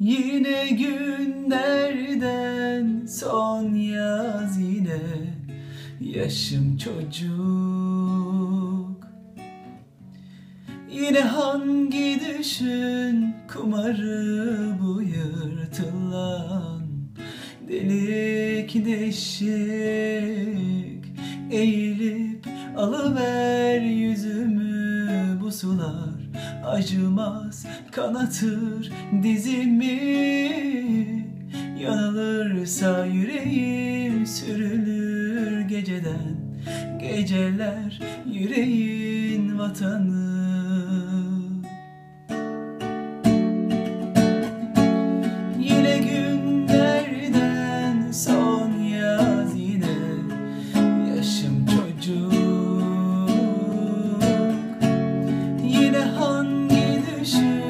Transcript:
Yine günlerden son yaz yine. Yaşım çocuk. Yine hangi düşün kumarı bu yırtılan? Delik deşik eğilip alıver yüzümü bu sular Acımaz kanatır dizimi. Yanılırsa yüreğim sürülür geceden. Geceler yüreğin vatanı Yine hangi düşün